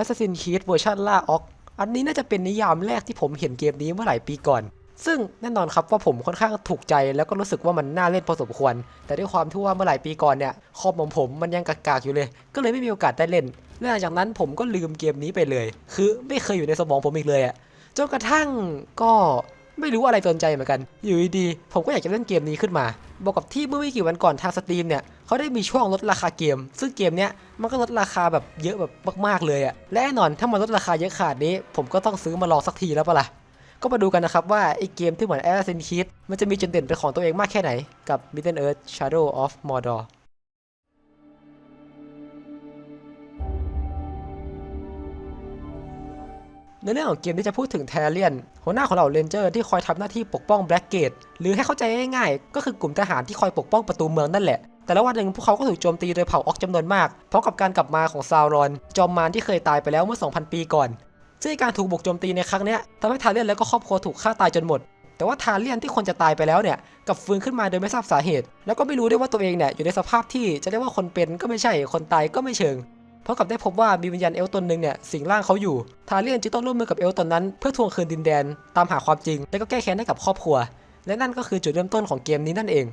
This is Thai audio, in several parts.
Assassin's Creed เวอร์ชันล่าออกอันนี้น่าจะเป็นนิยามแรกที่ผมเห็นเกมนี้เมื่อหลายปีก่อน ซึ่งแน่นอนครับว่าผมค่อนข้างถูกใจแล้วก็รู้สึกว่ามันน่าเล่นพอสมควร แต่ด้วยความที่ว่าเมื่อหลายปีก่อนเนี่ยคอมของผมมันยังกากๆอยู่เลย ก็เลยไม่มีโอกาสได้เล่นและหลังจากนั้นผมก็ลืมเกมนี้ไปเลย คือไม่เคยอยู่ในสมองผมอีกเลยอะจนกระทั่งก็ ไม่รู้อะไรโดนใจเหมือนกัน อยู่ดีๆผมก็อยากจะเล่นเกมนี้ขึ้นมา บอกกับที่เมื่อไม่กี่วันก่อนทางสตรีมเนี่ยเขาได้มีช่วงลดราคาเกม ซึ่งเกมเนี้ยมันก็ลดราคาแบบเยอะแบบมากๆเลยอะและแน่นอนถ้ามันลดราคาเยอะขนาดนี้ ผมก็ต้องซื้อมาลองสักทีแล้วปะล่ะก็มาดูกันนะครับว่าไอเกมที่เหมือน Assassin's Creed มันจะมีจุดเด่นเป็นของตัวเองมากแค่ไหนกับ Middle Earth Shadow of Mordor ในเรื่องของเกมที่จะพูดถึงแทเลียนหัวหน้าของเราเรนเจอร์ที่คอยทำหน้าที่ปกป้องแบล็กเกตหรือให้เข้าใจง่ายๆ ก็คือกลุ่มทหารที่คอยปกป้องประตูเมืองนั่นแหละ แต่ละวันหนึ่งพวกเขาก็ถูกโจมตีโดยเผ่าออกจำนวนมากพร้อมกับการกลับมาของซาวรอน จอมมารที่เคยตายไปแล้วเมื่อ 2,000 ปีก่อน ซึ่งการถูกบุกโจมตีในครั้งนี้ทำให้ทาเลียนและก็ครอบครัวถูกฆ่าตายจนหมด แต่ว่าทาเลียนที่คนจะตายไปแล้วเนี่ยกลับฟื้นขึ้นมาโดยไม่ทราบสาเหตุ แล้วก็ไม่รู้ด้วยว่าตัวเองเนี่ยอยู่ในสภาพที่จะเรียกว่าคนเป็นก็ไม่ใช่คนตายก็ไม่เชิง ราะกับได้พบว่ามีวิญญาณเอลตนหนึ่งเนี่ยสิงร่างเขาอยู่ ทาเลียนจึงต้องร่วมมือกับเอลตนนั้นเพื่อทวงคืนดินแดน ตามหาความจริง และก็แก้แค้นให้กับครอบครัว และนั่นก็คือจุดเริ่มต้นของเกมนี้นั่นเอง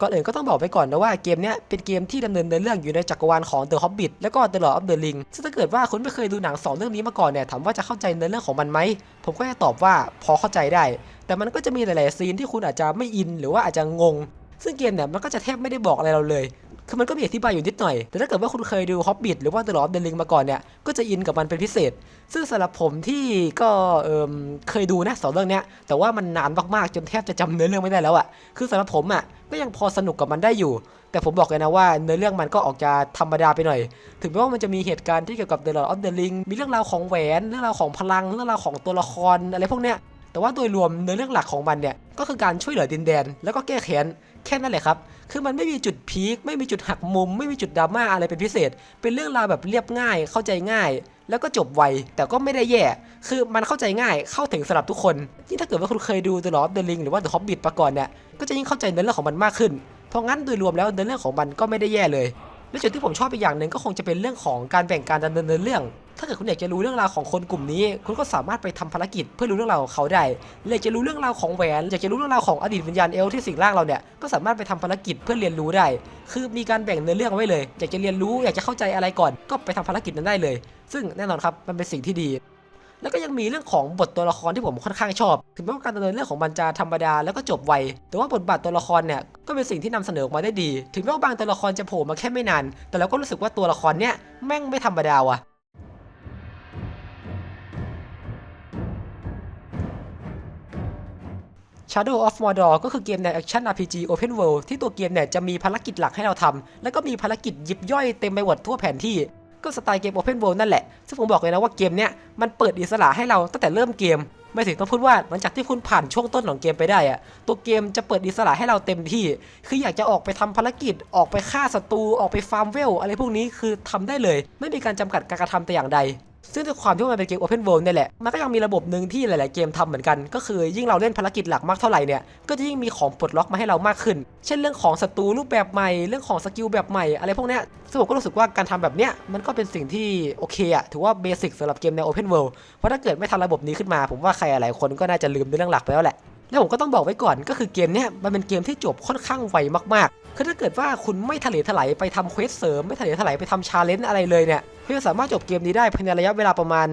ก่อนอื่นก็ต้องบอกไปก่อนนะว่าเกมนี้เป็นเกมที่ดำเนินเนื้อเรื่องอยู่ในจักรวาลของ The Hobbit แล้วก็ The Lord of the Ring ซึ่งถ้าเกิดว่าคุณไม่เคยดูหนังสองเรื่องนี้มาก่อนเนี่ยถามว่าจะเข้าใจเนื้อเรื่องของมันไหม ผมก็จะตอบว่าพอเข้าใจได้ แต่มันก็จะมีหลาย ๆ ซีนที่คุณอาจจะไม่อินหรือว่าอาจจะงง ซึ่งเกมเนี่ยมันก็จะแทบไม่ได้บอกอะไรเราเลย คือมันก็มีอธิบายอยู่นิดหน่อย แต่ถ้าเกิดว่าคุณเคยดู Hobbit หรือว่า The Lord of the Ring มาก่อนเนี่ย ก็จะอินกับมันเป็นพิเศษ ซึ่งสำหรับผมที่ก็เอมเคยดูนะสองเรื่องเนี้ย แต่ว่ามันนานมากๆจนแทบจะจำเนื้อเรื่องไม่ได้แล้วอะคือสำหรับผมอะก็ยังพอสนุกกับมันได้อยู่ แต่ผมบอกเลยนะว่าเนื้อเรื่องมันก็ออกจะธรรมดาไปหน่อย ถึงแม้ว่ามันจะมีเหตุการณ์ที่เกี่ยวกับ The Lord of the Ring มีเรื่องราวของแหวน เรื่องราวของพลัง เรื่องราวของตัวละครอะไรพวกเนี้ยแต่ว่าโดยรวมเนื้อเรื่องหลักของมันเนี่ยก็คือการช่วยเหลือดินแดน แล้วก็แก้แค้น แค่นั้นแหละครับ คือมันไม่มีจุดพีคไม่มีจุดหักมุม ไม่มีจุดดราม่าอะไรเป็นพิเศษ เป็นเรื่องราวแบบเรียบง่าย เข้าใจง่าย แล้วก็จบไว แต่ก็ไม่ได้แย่ คือมันเข้าใจง่าย เข้าถึงสำหรับทุกคนยิ่งถ้าเกิดว่าคุณเคยดู The Lord of the Ring หรือว่า The Hobbit มาก่อนเนี่ย ก็จะยิ่งเข้าใจเนื้อเรื่องของมันมากขึ้น เพราะงั้นโดยรวมแล้วเนื้อเรื่องของมันก็ไม่ได้แย่เลย และจุดที่ผมชอบอีกอย่างหนึ่งก็คงจะเป็นเรื่องของการแบ่งการดำเนินเรื่อง ถ้าเกิดคุณอยากจะรู้เรื่องราวของคนกลุ่มนี้ คุณก็สามารถไปทำภารกิจเพื่อรู้เรื่องราวของเขาได้หรือยากจะรู้เรื่องราวของแหวนอยากจะรู้เรื่องราวของอดีตวิญญาณเอลที่สิงร่างเราเนี่ยก็สามารถไปทำภารกิจเพื่อเรียนรู้ได้ คือมีการแบ่งเนื้อเรื่องไว้เลย อยากจะเรียนรู้อยากจะเข้าใจอะไรก่อน ก็ไปทำภารกิจนั้นได้เลย ซึ่งแน่นอนครับมันเป็นสิ่งที่ดีแล้วก็ยังมีเรื่องของบทตัวละครที่ผมค่อนข้างชอบ ถึงแม้ว่าการดำเนินเรื่องของมันจะธรรมดาแล้วก็จบไว แต่ว่าบทบาทตัวละครเนี่ยก็เป็นสิ่งที่นำเสนอออกมาได้ดี ถึงแม้ว่าบางตัวละครจะโผล่มาแค่ไม่นาน แต่เราก็รู้สึกว่าตัวละครเนี่ยแม่งไม่ธรรมดาว่ะ Shadow of Mordor ก็คือเกมใน Action RPG Open World ที่ตัวเกมเนี่ยจะมีภารกิจหลักให้เราทำ แล้วก็มีภารกิจยิบย่อยเต็มไปหมดทั่วแผนที่ ก็สไตล์เกม Open World นั่นแหละ ซึ่งผมบอกเลยนะว่าเกมเนี้ยมันเปิดอิสระให้เราตั้งแต่เริ่มเกม ไม่ถึงต้องพูดว่าหลังจากที่คุณผ่านช่วงต้นของเกมไปได้อะตัวเกมจะเปิดอิสระให้เราเต็มที่ คืออยากจะออกไปทำภารกิจ ออกไปฆ่าศัตรู ออกไปฟาร์มเวล อะไรพวกนี้คือทำได้เลย ไม่มีการจำกัดการกระทำแต่อย่างใด ซึ่งด้วยความที่มันเป็นเกม Open World เนี่ยแหละ มันก็ยังมีระบบหนึ่งที่หลาย ๆ เกมทำเหมือนกัน ก็คือยิ่งเราเล่นภารกิจหลักมากเท่าไหร่เนี่ย ก็จะยิ่งมีของปลดล็อกมาให้เรามากขึ้น เช่นเรื่องของศัตรูรูปแบบใหม่ เรื่องของสกิลแบบใหม่ อะไรพวกเนี้ยซึ่งผมก็รู้สึกว่าการทำแบบเนี้ย มันก็เป็นสิ่งที่โอเคอะถือว่าเบสิกสำหรับเกมใน Open World เพราะถ้าเกิดไม่ทำระบบนี้ขึ้นมา ผมว่าใครหลายคนก็น่าจะลืมในเรื่องหลักไปแล้วแหละ แล้วผมก็ต้องบอกไว้ก่อนก็คือเกมเนี้ยมันเป็นเกมที่จบค่อนข้างไวมากๆ คือถ้าเกิดว่าคุณไม่ทะเลถลายไปทำเควสเสริมไม่ทะเลถลายไปทำชาเลนจ์อะไรเลยเนี่ยคุณจะสามารถจบเกมนี้ได้ภายในระยะเวลาประมาณ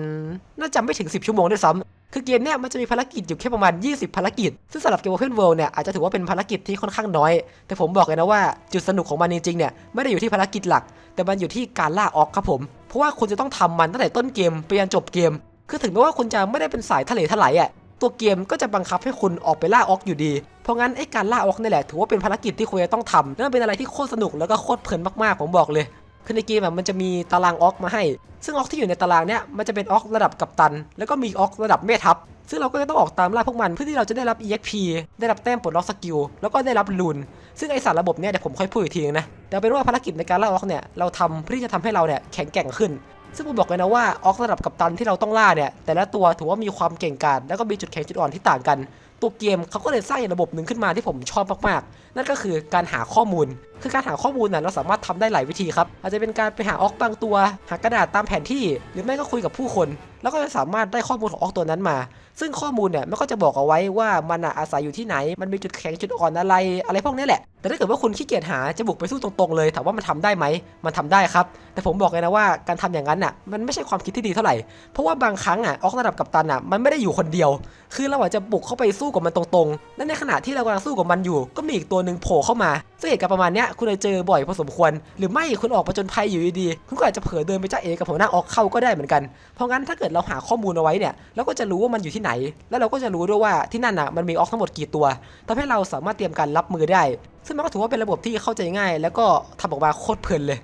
น่าจะไม่ถึง 10 ชั่วโมงด้วยซ้ำคือเกมเนี้ยมันจะมีภารกิจอยู่แค่ประมาณ 20 ภารกิจ ซึ่งสำหรับเกม Open World เนี่ยอาจจะถือว่าเป็นภารกิจที่ค่อนข้างน้อย แต่ผมบอกเลยนะว่าจุดสนุกของมันจริงๆเนี่ยไม่ได้อยู่ที่ภารกิจหลัก แต่มันอยู่ที่การล่าออกครับผม เพราะว่าคุณจะต้องทำมันตั้งแต่ต้นเกมไปยันจบเกม คือถึงแม้ว่าคุณจะไม่ได้เป็นสายทะเลถลายอะ ตัวเกมก็จะบังคับให้คุณออกไปล่าออกอยู่ดี เพราะงั้นไอ้การล่าออกนี่แหละถือว่าเป็นภารกิจที่คุณจะต้องทำและเป็นอะไรที่โคตรสนุกแล้วก็โคตรเพลินมากๆผมบอกเลยคือในเกมอะมันจะมีตารางออกมาให้ ซึ่งออกที่อยู่ในตารางเนี้ยมันจะเป็นออกระดับกัปตัน แล้วก็มีออกระดับแม่ทัพ ซึ่งเราก็จะต้องออกตามล่าพวกมันเพื่อที่เราจะได้รับ EXP ได้รับแต้มปลดล็อกสกิล แล้วก็ได้รับลูน ซึ่งไอสารระบบเนี้ยเดี๋ยวผมค่อยพูดอีกทีนึงนะแต่เป็นว่าภารกิจในการล่าออกเนี่ยเราทำเพื่อที่จะทำให้เราเนี่ยแข็งแกร่งขึ้น ซึ่งผมบอกเลยนะว่าออกระดับกัปตันที่เราต้องล่าเนี่ยแต่ละตัวถือว่ามีความเก่งกาจแล้วก็มีจุดแข็งจุดอ่อนที่ต่างกัน ตัวเกมเขาก็เลยสร้างอีกระบบหนึ่งขึ้นมาที่ผมชอบมากๆ นั่นก็คือการหาข้อมูล คือการหาข้อมูลน่ะเราสามารถทำได้หลายวิธีครับ อาจจะเป็นการไปหาออกบางตัว หากระดาษตามแผนที่ หรือไม่ก็คุยกับผู้คน แล้วก็จะสามารถได้ข้อมูลของออกตัวนั้นมา ซึ่งข้อมูลเนี่ยมันก็จะบอกเอาไว้ว่ามันอาศัยอยู่ที่ไหน มันมีจุดแข็งจุดอ่อนอะไร อะไรพวกนี้แหละ แต่ถ้าเกิดว่าคุณขี้เกียจหาจะบุกไปสู้ตรงๆเลย ถามว่ามันทำได้ไหม มันทำได้ครับ แต่ผมบอกเลยนะว่าการทำอย่างนั้นอะ มันไม่ใช่ความคิดที่ดีเท่าไหร่ เพราะว่าบางครั้งอะออกระดับกัปตันอะมันไม่ได้อยู่คนเดียว คือเราอาจจะบุกเข้าไปสู้กับมันตรงๆ และในขณะที่เรากำลังสู้กับมันอยู่ ก็มีอีกตัวหนึ่งโผล่เข้ามาซึ่งเหตุการณ์ประมาณนี้คุณเลยเจอบ่อยพอสมควร หรือไม่คุณออกประจนภัยอยู่ดีๆคุณก็อาจจะเผลอเดินไปจ้าเอกับหัวหน้าออกเข้าก็ได้เหมือนกัน เพราะงั้นถ้าเกิดเราหาข้อมูลเอาไว้เนี่ยเราก็จะรู้ว่ามันอยู่ที่ไหน แล้วเราก็จะรู้ด้วยว่าที่นั่นอะมันมีออกทั้งหมดกี่ตัวทำให้เราสามารถเตรียมการรับมือได้ ซึ่งมันก็ถือว่าเป็นระบบที่เข้าใจง่าย แล้วก็ทำออกมาโคตรเพลินเลย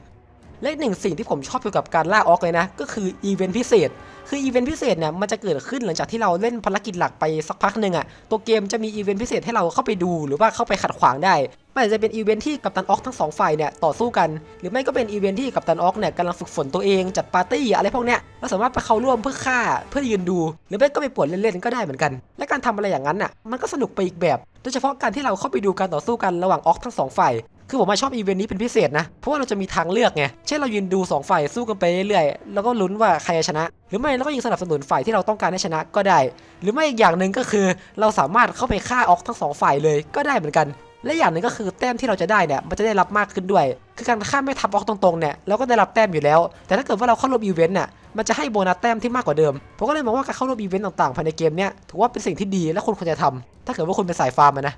และหนึ่งสิ่งที่ผมชอบเกี่ยวกับการล่าออกเลยนะ ก็คืออีเวนต์พิเศษ คืออีเวนต์พิเศษเนี่ยมันจะเกิดขึ้นหลังจากที่เราเล่นภารกิจหลักไปสักพักหนึ่งอะตัวเกมจะมีอีเวนต์พิเศษให้เราเข้าไปดูหรือว่าเข้าไปขัดขวางได้มันอาจจะเป็นอีเวนต์ที่กัปตันออกทั้งสองฝ่ายเนี่ยต่อสู้กัน หรือไม่ก็เป็นอีเวนต์ที่กัปตันออกเนี่ยกำลังฝึกฝนตัวเองจัดปาร์ตี้อะไรพวกเนี้ยเราสามารถไปเข้าร่วมเพื่อฆ่าเพื่อยืนดู หรือไม่ก็ไปปวดเล่นๆก็ได้เหมือนกัน และการทำอะไรอย่างนั้นอะมันก็สนุกไปอีกแบบ โดยเฉพาะการที่เราเข้าไปดูการต่อสู้กันระหว่างออกทั้งสองฝ่าย คือผมมาชอบอีเวนต์นี้เป็นพิเศษนะ เพราะว่าเราจะมีทางเลือกไง เช่นเรายืนดู2ฝ่ายสู้กันไปเรื่อยๆ แล้วก็ลุ้นว่าใครจะชนะ หรือไม่เราก็ยิงสนับสนุนฝ่ายที่เราต้องการให้ชนะก็ได้ หรือไม่อีกอย่างหนึ่งก็คือ เราสามารถเข้าไปฆ่าออกทั้งสองฝ่ายเลยก็ได้เหมือนกัน และอย่างหนึ่งก็คือแต้มที่เราจะได้เนี่ยมันจะได้รับมากขึ้นด้วย คือการฆ่าไม่ทับออกตรงๆเนี่ยเราก็ได้รับแต้มอยู่แล้ว แต่ถ้าเกิดว่าเราเข้าร่วมอีเวนต์น่ะมันจะให้โบนัสแต้มที่มากกว่าเดิม ผมก็เลยมองว่าการเข้าร่วมอีเวนต์ต่างๆภายในเกมเนี่ยถือว่าเป็นสิ่งที่ดีและคุณควรจะทำถ้าเกิดว่าคุณเป็นสายฟาร์มนะ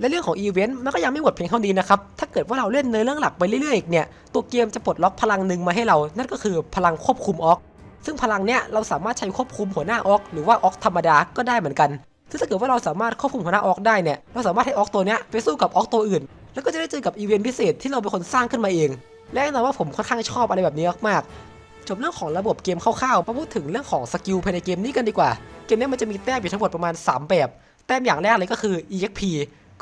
และเรื่องของอีเวนต์มันก็ยังไม่หมดเพียงเท่านี้นะครับ ถ้าเกิดว่าเราเล่นเนื้อเรื่องหลักไปเรื่อยๆอีกเนี่ย ตัวเกมจะปลดล็อกพลังหนึ่งมาให้เรา นั่นก็คือพลังควบคุมออก ซึ่งพลังเนี้ยเราสามารถใช้ควบคุมหัวหน้าออก หรือว่าออกธรรมดาก็ได้เหมือนกัน ซึ่งถ้าเกิดว่าเราสามารถควบคุมหัวหน้าออกได้เนี่ย เราสามารถให้ออกตัวเนี้ยไปสู้กับออกตัวอื่น แล้วก็จะได้เจอกับอีเวนต์พิเศษที่เราเป็นคนสร้างขึ้นมาเอง และแน่นอนว่าผมค่อนข้างชอบอะไรแบบนี้มากๆ จบเรื่องของระบบเกมคร่าวๆมาพูดถึงเรื่องของสกิลภายในเกมนี้กันดีกว่า เกมนี้มันจะมีแต้มอยู่ทั้งหมดประมาณ 3 แบบ แต้มอย่างแรกเลยก็คือ EXP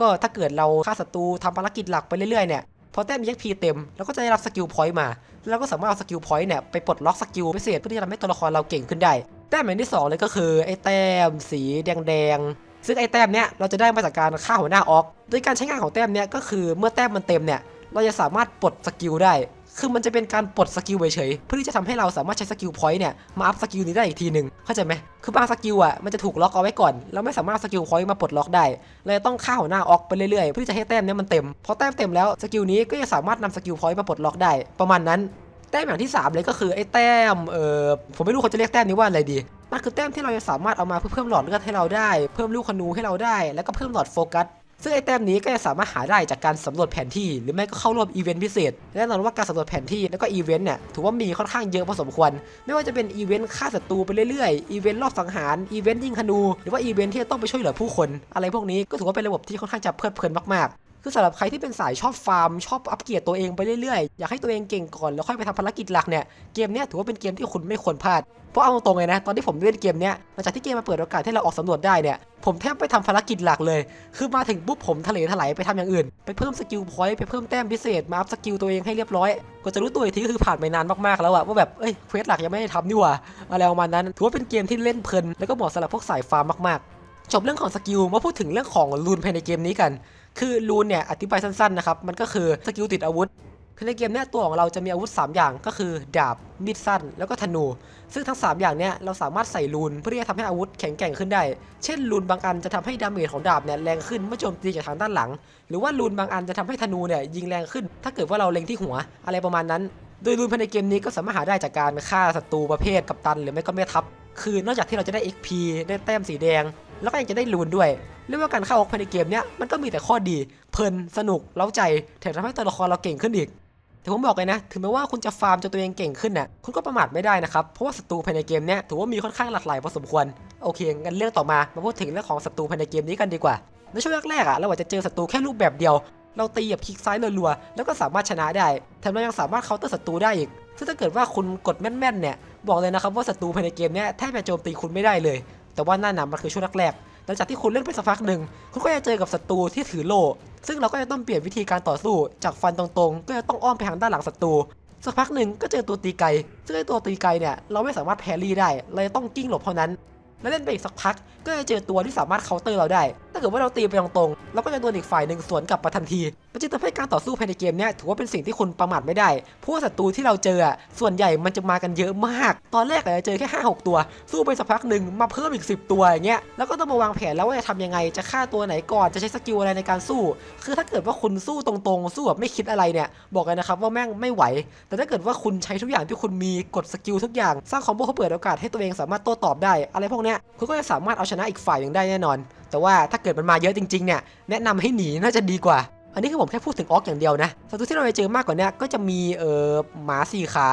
ก็ถ้าเกิดเราฆ่าศัตรูทำภารกิจหลักไปเรื่อยๆเนี่ยพอแต้ม EXP เต็มเราก็จะได้รับสกิลพอยต์มา แล้วก็สามารถเอาสกิลพอยต์เนี่ยไปปลดล็อกสกิลพิเศษเพื่อที่จะทำให้ตัวละครเราเก่งขึ้นได้ แต้มอย่างที่สองเลยก็คือไอ้แต้มสีแดงๆ ซึ่งไอ้แต้มเนี่ยเราจะได้มาจากการฆ่าหัวหน้าออกโดยการใช้งานของแต้มเนี่ยก็คือเมื่อแต้มมันเต็มเนี่ยเราจะสามารถปลดสกิลได้ คือมันจะเป็นการปลดสกิลเฉยเพื่อที่จะทำให้เราสามารถใช้สกิลพอยต์เนี่ยมาอัพสกิลนี้ได้อีกทีหนึ่งเข้าใจไหมคือบางสกิลอะมันจะถูกล็อกเอาไว้ก่อนเราไม่สามารถสกิลพอยต์มาปลดล็อกได้เราจะต้องฆ่าหัวหน้าออกไปเรื่อยๆเพื่อที่จะให้แต้มเนี้ยมันเต็มพอแต้มเต็มแล้วสกิลนี้ก็จะสามารถนำสกิลพอยต์มาปลดล็อกได้ ประมาณนั้นแต้มอย่างที่ 3 เลยก็คือไอ้แต้มเออผมไม่รู้เขาจะเรียกแต้มนี้ว่าอะไรดีมันคือแต้มที่เราจะสามารถเอามาเพื่อเพิ่มหลอดเลือดให้เราได้ เพิ่มลูกคนูให้เราได้ แล้วก็เพิ่มหลอดโฟกัส ซึ่งไอ้แต้มนี้ก็จะสามารถหาได้จากการสำรวจแผนที่ หรือไม่ก็เข้าร่วมอีเวนต์พิเศษแน่นอนว่าการสำรวจแผนที่แล้วก็อีเวนต์เนี่ยถือว่ามีค่อนข้างเยอะพอสมควร ไม่ว่าจะเป็นอีเวนต์ฆ่าศัตรูไปเรื่อยๆอีเวนต์รอบสังหารอีเวนต์ยิงธนูหรือว่าอีเวนต์ที่จะต้องไปช่วยเหลือผู้คน อะไรพวกนี้ก็ถือว่าเป็นระบบที่ค่อนข้างจะเพลิดเพลินมากๆ คือสำหรับใครที่เป็นสายชอบฟาร์ม ชอบอัปเกรดตัวเองไปเรื่อยๆ อยากให้ตัวเองเก่งก่อนแล้วค่อยไปทำภารกิจหลักเนี่ย เกมเนี้ยถือว่าเป็นเกมที่คุณไม่ควรพลาด เพราะเอาตรงเลยนะ ตอนที่ผมเล่นเกมเนี้ยหลังจากที่เกมมาเปิดโอกาสให้เราออกสำรวจได้เนี่ย ผมแทบไปทำภารกิจหลักเลย คือมาถึงปุ๊บผมทะเลถลายไปทำอย่างอื่น ไปเพิ่มสกิลพอยต์ไปเพิ่มแต้มพิเศษ มาอัพสกิลตัวเองให้เรียบร้อย ก็จะรู้ตัวอีกทีก็คือผ่านไปนานมากๆแล้วอะว่าแบบ เอ้ย เควสหลักยังไม่ได้ทำนี่หว่าอะไรประมาณนั้น ถือว่าเป็นเกมที่เล่นเพลิน แล้วก็เหมาะสำหรับพวกสายฟาร์มมากๆจบเรื่องของสกิลมาพูดถึงเรื่องของรูนภายในเกมนี้กัน คือรูนเนี่ยอธิบายสั้นๆนะครับมันก็คือสกิลติดอาวุธคือในเกมเนี้ยตัวของเราจะมีอาวุธ 3 อย่างก็คือดาบมีดสั้น แล้วก็ธนู ซึ่งทั้ง 3 อย่างเนี้ยเราสามารถใส่รูนเพื่อที่จะทำให้อาวุธแข็งแกร่งขึ้นได้ เช่นรูนบางอันจะทำให้ดาเมจของดาบเนี่ยแรงขึ้นเมื่อโจมตีจากทางด้านหลัง หรือว่ารูนบางอันจะทำให้ธนูเนี่ยยิงแรงขึ้น ถ้าเกิดว่าเราเล็งที่หัวอะไรประมาณนั้น โดยรูนภายในเกมนี้ก็สามารถหาได้จากการฆ่าศัตรูประเภทกัปตัน หรือไม่ก็แม่ทัพคือนอกจากที่เราจะได้ XP ได้แต้มสีแดง แล้วก็ยังจะได้รูนด้วย เรียกว่าการเข้าออกภายในเกมเนี้ยมันก็มีแต่ข้อดีเพลินสนุกเล้าใจแถมทำให้ตัวละครเราเก่งขึ้นอีกแต่ผมบอกเลยนะ ถึงแม้ว่าคุณจะฟาร์มจนตัวเองเก่งขึ้นน่ะคุณก็ประมาทไม่ได้นะครับ เพราะว่าศัตรูภายในเกมเนี้ยถือว่ามีค่อนข้างหลากหลายพอสมควร โอเค งั้นเรื่องต่อมา มาพูดถึงเรื่องของศัตรูภายในเกมนี้กันดีกว่า ในช่วงแรกๆอะ เราอาจจะเจอศัตรูแค่รูปแบบเดียว เราตีแบบคลิกซ้ายรัวๆ แล้วก็สามารถชนะได้ แถมเรายังสามารถเคาน์เตอร์ศัตรูได้อีก ซึ่งถ้าเกิดว่าคุณกดแม่นๆเนี่ย บอกเลยนะครับว่าศัตรูภายในเกมเนี้ยแทบจะโจมตีคุณไม่ได้เลย แต่ว่านั่นนะมันคือช่วงแรกๆหลังจากที่คุณเล่นไปสักพักหนึ่งคุณก็จะเจอกับศัตรูที่ถือโล่ซึ่งเราก็จะต้องเปลี่ยนวิธีการต่อสู้ จากฟันตรงๆ ก็จะต้องอ้อมไปทางด้านหลังศัตรูสักพักหนึ่งก็เจอตัวตีไกซึ่งไอตัวตีไกเนี่ยเราไม่สามารถแพรรี่ได้เราจะต้องกิ้งหลบเท่านั้น แล้วเล่นไปอีกสักพักก็จะเจอตัวที่สามารถเคาน์เตอร์เราได้ ถ้าเกิดว่าเราตีไปตรงๆเราก็จะโดนอีกฝ่ายหนึ่งสวนกลับมาทันทีมันจึงทำให้การต่อสู้ภายในเกมเนี้ยถือว่าเป็นสิ่งที่คุณประมาทไม่ได้ เพราะว่าศัตรูที่เราเจอส่วนใหญ่มันจะมากันเยอะมาก ตอนแรกอาจจะเจอแค่5 6 ตัว สู้ไปสักพักหนึ่งมาเพิ่มอีก 10 ตัวอย่างเงี้ย แล้วก็ต้องมาวางแผนแล้วว่าจะทำยังไง จะฆ่าตัวไหนก่อน จะใช้สกิลอะไรในการสู้ คือถ้าเกิดว่าคุณสู้ตรงๆ สู้แบบไม่คิดอะไรเนี่ย บอกเลยนะครับว่าแม่งไม่ไหว แต่ถ้าเกิดว่าคุณใช้ทุกอย่างที่คุณมี กดสกิลทุกอย่าง สร้างคอมโบเขาเปิดโอกาสให้ตัวเองสามารถโต้ตอบได้ อะไรพวกเนี้ย คุณก็จะสามารถเอาชนะอีกฝ่ายหนึ่งได้แน่นอน แต่ว่าถ้าเกิดมันมาเยอะจริงๆเนี่ยแนะนำให้หนีน่าจะดีกว่า อันนี้คือผมแค่พูดถึงออกอย่างเดียวนะศัตรูที่เราไปเจอมากกว่านี้ก็จะมีเอ่อหมาสี่ขา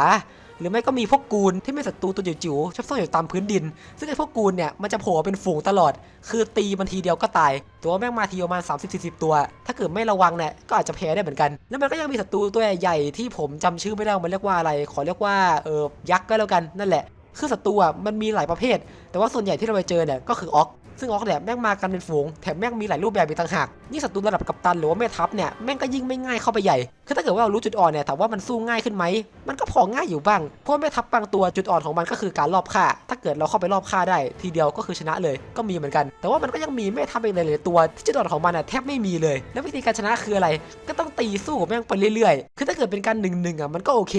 หรือไม่ก็มีพวกกูนที่เป็นศัตรูตัวจิ๋วๆชอบซ่อนอยู่ตามพื้นดิน ซึ่งไอ้พวกกูนเนี่ยมันจะโผล่เป็นฝูงตลอด คือตีมันทีเดียวก็ตาย ตัวแม่งมาทีประมาณ 30-40 ตัว ถ้าเกิดไม่ระวังเนี่ยก็อาจจะแพ้ได้เหมือนกัน แล้วมันก็ยังมีศัตรูตัวใหญ่ที่ผมจำชื่อไม่ได้มันเรียกว่าอะไร ขอเรียกว่าเออยักษ์ก็แล้วกันนั่นแหละ คือศัตรูอะมันมีหลายประเภท แต่ว่าส่วนใหญ่ที่เราไปเจอเนี่ยก็คือออก ซึ่งออกเนี่ยแม่งมากันเป็นฝูงแถมแม่งมีหลายรูปแบบอีกต่างหากนี่ศัตรูระดับกัปตันหรือว่าแม่ทัพเนี่ยแม่งก็ยิ่งไม่ง่ายเข้าไปใหญ่คือถ้าเกิดว่าเรารู้จุดอ่อนเนี่ยถามว่ามันสู้ง่ายขึ้นไหมมันก็พอง่ายอยู่บ้างเพราะแม่ทัพบางตัวจุดอ่อนของมันก็คือการรอบฆ่า ถ้าเกิดเราเข้าไปรอบฆ่าได้ ทีเดียวก็คือชนะเลยก็มีเหมือนกัน แต่ว่ามันก็ยังมีแม่ทัพอีกหลายๆตัวที่จุดอ่อนของมันอะแทบไม่มีเลย แล้ววิธีการชนะคืออะไร ก็ต้องตีสู้กับแม่งไปเรื่อยๆ คือถ้าเกิดเป็นการหนึ่งหนึ่งอะมันก็โอเค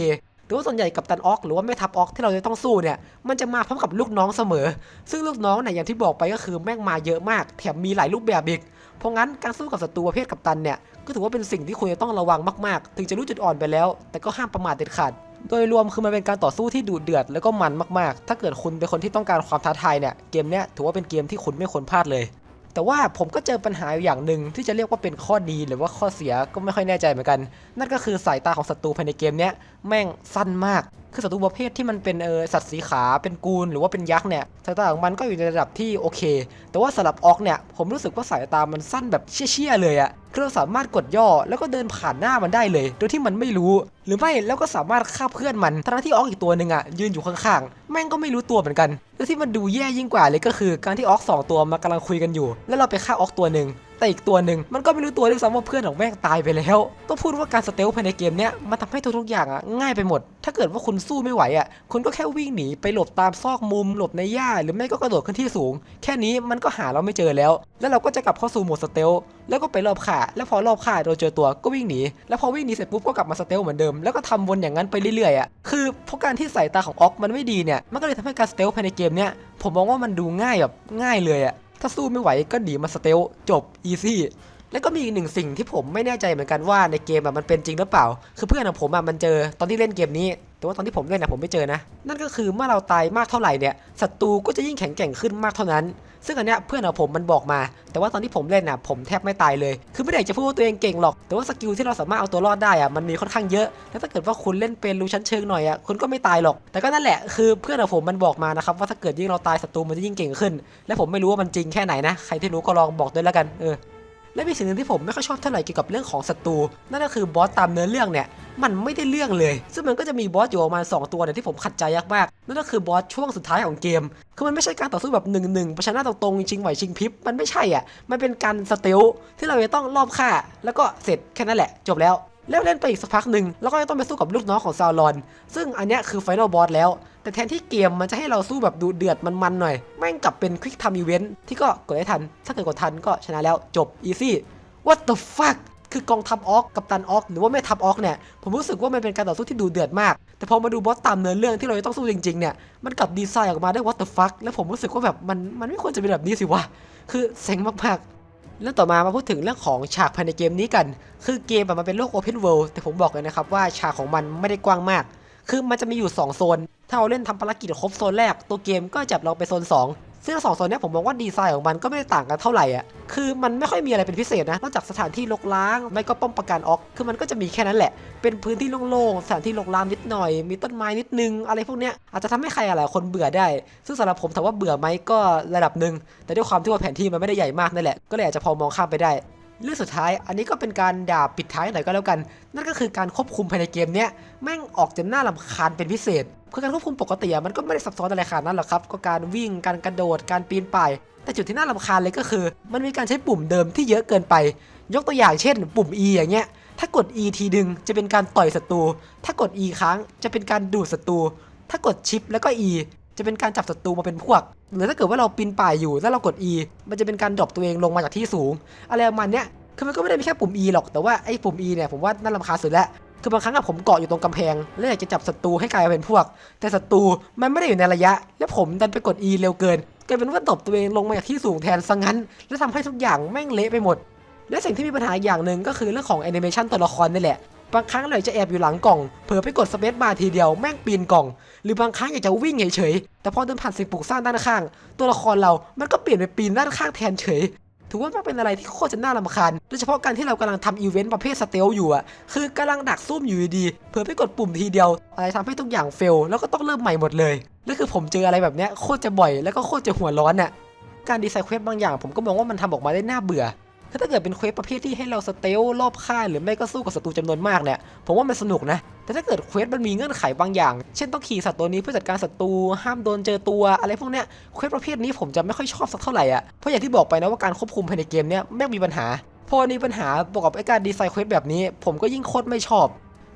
แต่ว่าส่วนใหญ่กับตันออกหรือว่าแม่ทัพออกที่เราจะต้องสู้เนี่ยมันจะมาพร้อมกับลูกน้องเสมอ ซึ่งลูกน้องเนี่ยอย่างที่บอกไปก็คือแม่งมาเยอะมากแถมมีหลายรูปแบบอีกเพราะงั้นการสู้กับศัตรูประเภทกับตันเนี่ยก็ถือว่าเป็นสิ่งที่คุณจะต้องระวังมากๆ ถึงจะรู้จุดอ่อนไปแล้ว แต่ก็ห้ามประมาทเด็ดขาดโดยรวมคือมันเป็นการต่อสู้ที่ดุเดือดแล้วก็มันมากๆ ถ้าเกิดคุณเป็นคนที่ต้องการความท้าทายเนี่ยเกมเนี้ยถือว่าเป็นเกมที่คุณไม่ควรพลาดเลย แต่ว่าผมก็เจอปัญหาอย่างหนึ่งที่จะเรียกว่าเป็นข้อดีหรือว่าข้อเสียก็ไม่ค่อยแน่ใจเหมือนกัน นั่นก็คือสายตาของศัตรูภายในเกมเนี้ยแม่งสั้นมาก คือศัตรูประเภทที่มันเป็นเออสัตว์สีขาเป็นกูนหรือว่าเป็นยักษ์เนี่ยสายตาของมันก็อยู่ในระดับที่โอเค แต่ว่าสำหรับออกเนี่ยผมรู้สึกว่าสายตามันสั้นแบบเชี่ยๆเลยอะคือเราสามารถกดย่อแล้วก็เดินผ่านหน้ามันได้เลย โดยที่มันไม่รู้ หรือไม่แล้วก็สามารถฆ่าเพื่อนมันทั้งที่ออกอีกตัวหนึ่งอะยืนอยู่ข้างๆแม่งก็ไม่รู้ตัวเหมือนกัน แล้วที่มันดูแย่ยิ่งกว่าเลยก็คือ การที่ออกสองตัวมากำลังคุยกันอยู่ แล้วเราไปฆ่าออกตัวหนึ่ง แต่อีกตัวหนึ่งมันก็ไม่รู้ตัวด้วยซ้ำว่าเพื่อนของแม่งตายไปแล้วต้องพูดว่าการสเตลภายในเกมเนี้ยมันทำให้ทุกๆอย่างอะง่ายไปหมด ถ้าเกิดว่าคุณสู้ไม่ไหวอะคุณก็แค่วิ่งหนีไปหลบตามซอกมุม หลบในหญ้า หรือไม่ก็กระโดดขึ้นที่สูง แค่นี้มันก็หาเราไม่เจอแล้ว แล้วเราก็จะกลับเข้าสู่โหมดสเตลแล้วก็ไปรอบข่าแล้วพอรอบข่าเราเจอตัวก็วิ่งหนีแล้วพอวิ่งหนีเสร็จปุ๊บก็กลับมาสเตลเหมือนเดิมแล้วก็ทำวนอย่างนั้นไปเรื่อยๆอะคือเพราะการที่สายตาของออกมันไม่ดีเนี่ยมันก็เลยทำให้การสเตลภายในเกมเนี้ยผมมองว่ามันดูง่ายแบบง่ายเลยอะ ถ้าสู้ไม่ไหวก็หนีมาสเตลจบอีซี่แล้วก็มีอีกหนึ่งสิ่งที่ผมไม่แน่ใจเหมือนกันว่าในเกมแบบมันเป็นจริงหรือเปล่า คือเพื่อนของผมอะมันเจอตอนที่เล่นเกมนี้ แต่ว่าตอนที่ผมเล่นนะผมไม่เจอนะ นั่นก็คือเมื่อเราตายมากเท่าไหร่เนี่ยศัตรูก็จะยิ่งแข็งแกร่งขึ้นมากเท่านั้น ซึ่งอันเนี้ยเพื่อนของผมมันบอกมา แต่ว่าตอนที่ผมเล่นน่ะผมแทบไม่ตายเลย คือไม่ได้จะพูดว่าตัวเองเก่งหรอก แต่ว่าสกิลที่เราสามารถเอาตัวรอดได้อะมันมีค่อนข้างเยอะ แล้วถ้าเกิดว่าคุณเล่นเป็นรู้ชั้นเชิงหน่อยอะคุณก็ไม่ตายหรอก แต่ก็นั่นแหละคือเพื่อนของผมมันบอกมานะครับว่าถ้าเกิดยิ่งเราตายศัตรูมันจะยิ่งเก่งขึ้น และผมไม่รู้ว่ามันจริงแค่ไหนนะ ใครที่รู้ก็ลองบอกด้วยแล้วกัน เออ และมีสิ่งหนึ่งที่ผมไม่ค่อยชอบเท่าไหร่เกี่ยวกับเรื่องของศัตรูนั่นก็คือบอสตามเนื้อเรื่องเนี่ยมันไม่ได้เรื่องเลย ซึ่งมันก็จะมีบอสอยู่ประมาณ2ตัวเนี่ยที่ผมขัดใจยากมากนั่นก็คือบอสช่วงสุดท้ายของเกม คือมันไม่ใช่การต่อสู้แบบหนึ่งหนึ่งประชันหน้าตรงๆชิงไหวชิงพริบมันไม่ใช่อะมันเป็นการสเตลที่เราจะต้องรอบฆ่า แล้วก็เสร็จแค่นั้นแหละ จบแล้ว แล้วเล่นไปอีกสักพักหนึ่งแล้วก็จะต้องไปสู้กับลูกน้องของซาวรอน ซึ่งอันเนี้ยคือไฟนอลบอสแล้ว แต่แทนที่เกมมันจะให้เราสู้แบบดูเดือดมันๆหน่อย แม่งกลับเป็นควิกทำอีเวนท์ที่ก็กดได้ทัน ถ้าเกิดกดทันก็ชนะแล้วจบอีซี่ what the fuck คือกองทัพออกกับตันออกหรือว่าแม่ทัพออกเนี่ยผมรู้สึกว่ามันเป็นการต่อสู้ที่ดูเดือดมาก แต่พอมาดูบอสตามเนื้อเรื่องที่เราจะต้องสู้จริงๆเนี่ยมันกลับดีไซน์ออกมาได้ what the fuck แล้วผมรู้สึกว่าแบบมันมันไม่ควรจะเป็นแบบนี้สิวะคือเซ็งมากๆ แล้วต่อมามาพูดถึงเรื่องของฉากภายในเกมนี้กัน คือเกมแบบมันเป็นโลก Open World แต่ผมบอกเลยนะครับว่าฉากของมันไม่ได้กว้างมาก คือมันจะมีอยู่ 2 โซน ถ้าเราเล่นทำภารกิจครบโซนแรก ตัวเกมก็จับเราไปโซน 2 ซึ่งสองโซนนี้ผมมองว่าดีไซน์ของมันก็ไม่ได้ต่างกันเท่าไหร่อะคือมันไม่ค่อยมีอะไรเป็นพิเศษนะนอกจากสถานที่รกล้างไม่ก็ป้อมปราการออกคือมันก็จะมีแค่นั้นแหละ เป็นพื้นที่โล่งๆสถานที่รกล้างนิดหน่อย มีต้นไม้นิดนึง อะไรพวกเนี้ยอาจจะทำให้ใครหลายคนเบื่อได้ ซึ่งสำหรับผมถามว่าเบื่อไหมก็ระดับหนึ่งแต่ด้วยความที่ว่าแผนที่มันไม่ได้ใหญ่มากนั่นแหละก็เลยอาจจะพอมองข้ามไปได้ เรื่องสุดท้ายอันนี้ก็เป็นการด่าปิดท้ายหน่อยก็แล้วกัน นั่นก็คือการควบคุมภายในเกมเนี้ยแม่งออกจะน่ารำคาญเป็นพิเศษคือการควบคุมปกติมันก็ไม่ได้ซับซ้อนอะไรขนาดนั้นหรอกครับ ก็การวิ่งการกระโดดการปีนป่าย แต่จุดที่น่ารำคาญเลยก็คือ มันมีการใช้ปุ่มเดิมที่เยอะเกินไป ยกตัวอย่างเช่น ปุ่ม E อย่างเงี้ยถ้ากด E ทีดึงจะเป็นการต่อยศัตรูถ้ากด E ครั้งจะเป็นการดูดศัตรูถ้ากดชิปแล้วก็ E จะเป็นการจับศัตรูมาเป็นพวก หรือถ้าเกิดว่าเราปีนป่ายอยู่แล้วเรากด E มันจะเป็นการดรอปตัวเองลงมาจากที่สูง อะไรประมาณเนี้ยคือมันก็ไม่ได้มีแค่ปุ่ม E หรอกแต่ว่าไอ้ปุ่ม E เนี่ยผมว่าน่ารำคาญสุดแล้วคือบางครั้งอะผมเกาะอยู่ตรงกำแพง แล้วอยากจะจับศัตรูให้กลายเป็นพวก แต่ศัตรูมันไม่ได้อยู่ในระยะ และผมดันไปกด E เร็วเกินกลายเป็นว่าตบตัวเองลงมาจากที่สูงแทนซะงั้น และทำให้ทุกอย่างแม่งเละไปหมด และสิ่งที่มีปัญหาอย่างหนึ่งก็คือเรื่องของแอนิเมชันตัวละครนี่แหละ บางครั้งเราอยจะแอบอยู่หลังกล่อง เผลอไปกดสเปซบาร์ทีเดียวแม่งปีนกล่อง หรือบางครั้งอยากจะวิ่งเฉยๆแต่พอเดินผ่านสิ่งปลูกสร้างด้านข้าง ตัวละครเรามันก็เปลี่ยนไปปีนด้านข้างแทนเฉยถือว่ามันเป็นอะไรที่โคตรจะน่ารำคาญ โดยเฉพาะการที่เรากำลังทำอีเวนต์ประเภทสเตลอยู่อะคือกำลังดักซุ่มอยู่ดีๆเผลอไปกดปุ่มทีเดียว อะไรทำให้ทุกอย่างเฟล แล้วก็ต้องเริ่มใหม่หมดเลยนั่นคือผมเจออะไรแบบเนี้ยโคตรจะบ่อย แล้วก็โคตรจะหัวร้อนอะการดีไซน์เควสบางอย่างผมก็มองว่ามันทำออกมาได้น่าเบื่อ ถ้าเกิดเป็นเควสประเภทที่ให้เราสเตลรอบค่ายหรือไม่ก็สู้กับศัตรูจำนวนมากเนี่ย ผมว่ามันสนุกนะ แต่ถ้าเกิดเควสมันมีเงื่อนไขบางอย่าง เช่นต้องขี่สัตว์ตัวนี้เพื่อจัดการศัตรู ห้ามโดนเจอตัวอะไรพวกเนี้ย เควสประเภทนี้ผมจะไม่ค่อยชอบสักเท่าไหร่อะ เพราะอย่างที่บอกไปนะว่าการควบคุมภายในเกมเนี้ยแม่งมีปัญหา พอมีปัญหาบวกกับไอ้การดีไซน์เควสแบบนี้ ผมก็ยิ่งโคตรไม่ชอบ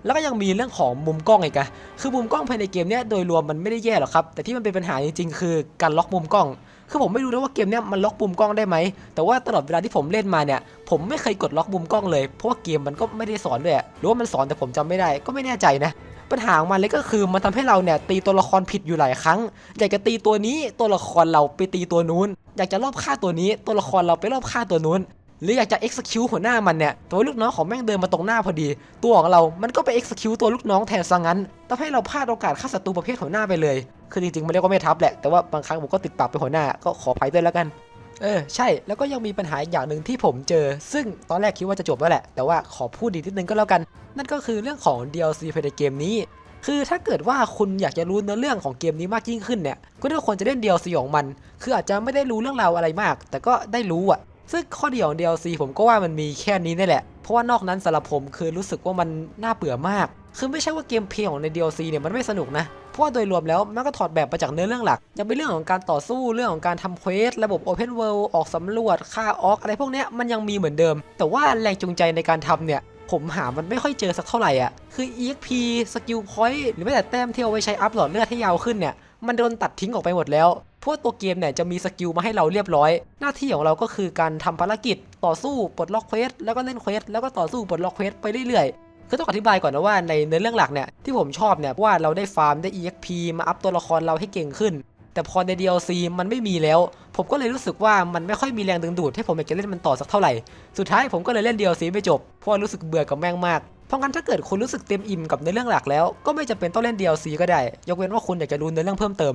แล้วก็ยังมีเรื่องของมุมกล้องอีกอะคือมุมกล้องภายในเกมเนี้ยโดยรวมมันไม่ได้แย่หรอกครับ แต่ที่มันเป็นปัญหาจริงๆ คือการล็อกมุมกล้อง คือผมไม่รู้นะว่าเกมเนี้ยมันล็อกมุมกล้องได้ไหม แต่ว่าตลอดเวลาที่ผมเล่นมาเนี่ย ผมไม่เคยกดล็อกมุมกล้องเลย เพราะว่าเกมมันก็ไม่ได้สอนด้วยหรือว่ามันสอนแต่ผมจำไม่ได้ก็ไม่แน่ใจนะปัญหาของมันเลยก็คือมันทำให้เราเนี่ยตีตัวละครผิดอยู่หลายครั้ง อยากจะตีตัวนี้ตัวละครเราไปตีตัวนู้น อยากจะรอบฆ่าตัวนี้ ตัวละครเราไปรอบฆ่าตัวนู้น หรืออยากจะ execute หัวหน้ามันเนี่ยต่ว่าลูกน้องของแม่งเดินมาตรงหน้าพอดี ตัวของเรา มันก็ไป execute ตัวลูกน้องแทนซะงั้นทำให้เราพลาดโอกาสฆ่าศัตรูประเภทหัวหน้าไปเลย คือจริงๆมันเรียกว่าไม่ทับแหละ แต่ว่าบางครั้งผมก็ติดปากเป็นหัวหน้า ก็ขออภัยด้วยแล้วกัน เออ ใช่ แล้วก็ยังมีปัญหาอีกอย่างหนึ่งที่ผมเจอ ซึ่งตอนแรกคิดว่าจะจบแล้วแหละ แต่ว่าขอพูดดีนิดนึงก็แล้วกัน นั่นก็คือเรื่องของ DLC ภายในเกมนี้ คือถ้าเกิดว่าคุณอยากจะรู้เนื้อเรื่องของเกมนี้มากยิ่งขึ้นเนี่ย ก็ควรจะเล่น DLC ของมัน คืออาจจะไม่ได้รู้เรื่องราวอะไรมาก แต่ก็ได้รู้อะซึ่งข้อดีของ DLC ผมก็ว่ามันมีแค่นี้นี่แหละ เพราะว่านอกนั้นสำหรับผมคือรู้สึกว่ามันน่าเบื่อมาก คือไม่ใช่ว่าเกมเพลย์ของใน DLC เนี่ยมันไม่สนุกนะ เพราะว่าโดยรวมแล้วมันก็ถอดแบบมาจากเนื้อเรื่องหลักยังเป็นเรื่องของการต่อสู้เรื่องของการทำเควสระบบ Open World ออกสำรวจฆ่าออกอะไรพวกนี้มันยังมีเหมือนเดิม แต่ว่าแรงจูงใจในการทำเนี่ยผมหามันไม่ค่อยเจอสักเท่าไหร่อะ คือ EXP Skill Point หรือแม้แต่แต้มที่เอาไว้ใช้อัพหลอดเลือดให้ยาวขึ้นเนี่ย มันโดนตัดทิ้งออกไปหมดแล้ว เพราะว่าตัวเกมเนี่ยจะมีสกิลมาให้เราเรียบร้อย หน้าที่ของเราก็คือการทำภารกิจ ต่อสู้ ปลดล็อกเควส แล้วก็เล่นเควส แล้วก็ต่อสู้ ปลดล็อกเควสไปเรื่อยๆ คือต้องอธิบายก่อนนะว่าในเนื้อเรื่องหลักเนี่ยที่ผมชอบเนี่ยว่าเราได้ฟาร์มได้ EXP มาอัพตัวละครเราให้เก่งขึ้น แต่พอใน DLC มันไม่มีแล้ว ผมก็เลยรู้สึกว่ามันไม่ค่อยมีแรงดึงดูดให้ผมอยากจะเล่นมันต่อสักเท่าไหร่ สุดท้ายผมก็เลยเล่น DLC ไม่จบเพราะรู้สึกเบื่อกับแม่งมากเพราะงั้นถ้าเกิดคุณรู้สึกเต็มอิ่มกับในเรื่องหลักแล้ว ก็ไม่จำเป็นต้องเล่น DLC ก็ได้ ยกเว้นว่าคุณอยากจะรู้ในเรื่องเพิ่มเติม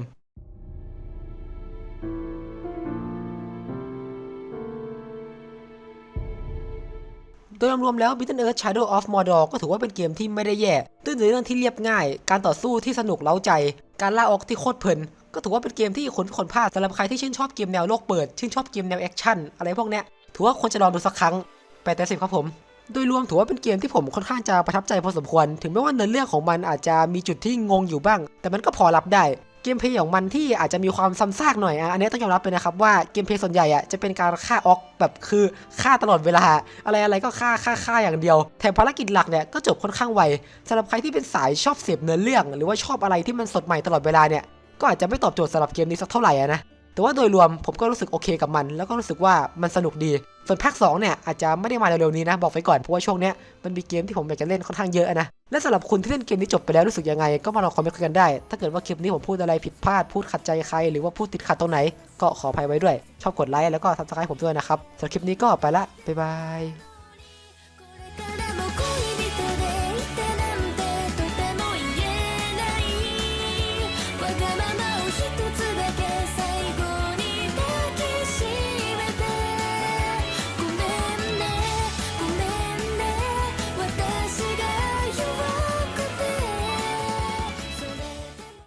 โดยรวมๆแล้ว Bitter Earth Shadow of Mordor ก็ถือว่าเป็นเกมที่ไม่ได้แย่ด้วยเนื้อเรื่องที่เรียบง่าย การต่อสู้ที่สนุกเล้าใจ การล่าออกที่โคตรเพลินก็ถือว่าเป็นเกมที่คนคนพลาดสำหรับใครที่ชื่นชอบเกมแนวโลกเปิด ชื่นชอบเกมแนวแอคชั่นอะไรพวกเนี้ยถือว่าควรจะลองดูสักครั้งแปดแต่สิบครับผม โดยรวมถือว่าเป็นเกมที่ผมค่อนข้างจะประทับใจพอสมควร ถึงแม้ว่าเนื้อเรื่องของมันอาจจะมีจุดที่งงอยู่บ้าง แต่มันก็พอรับได้ เกมเพย์ของมันที่อาจจะมีความซ้ำซากหน่อยอะอันนี้ต้องยอมรับเลยนะครับว่าเกมเพย์ส่วนใหญ่อะจะเป็นการฆ่าออกแบบคือฆ่าตลอดเวลา อะไรอะไรก็ฆ่าฆ่าฆ่าอย่างเดียวแถมภารกิจหลักเนี่ยก็จบค่อนข้างไวสำหรับใครที่เป็นสายชอบเสพเนื้อเรื่อง หรือว่าชอบอะไรที่มันสดใหม่ตลอดเวลาเนี่ยก็อาจจะไม่ตอบโจทย์สำหรับเกมนี้สักเท่าไหร่นะ แต่ว่าโดยรวมผมก็รู้สึกโอเคกับมัน แล้วก็รู้สึกว่ามันสนุกดี ส่วนภาค2เนี่ยอาจจะไม่ได้มาเร็วๆนี้นะ บอกไว้ก่อน เพราะว่าช่วงเนี้ยมันมีเกมที่ผมอยากจะเล่นค่อนข้างเยอะนะ และสำหรับคุณที่เล่นเกมนี้จบไปแล้วรู้สึกยังไง ก็มาลองคอมเมนต์กันได้ ถ้าเกิดว่าคลิปนี้ผมพูดอะไรผิดพลาด พูดขัดใจใคร หรือว่าพูดติดขัดตรงไหน ก็ขออภัยไว้ด้วย ชอบกดไลค์แล้วก็ซับสไครต์ผมด้วยนะครับสำหรับคลิปนี้ก็ไปละบ๊ายบาย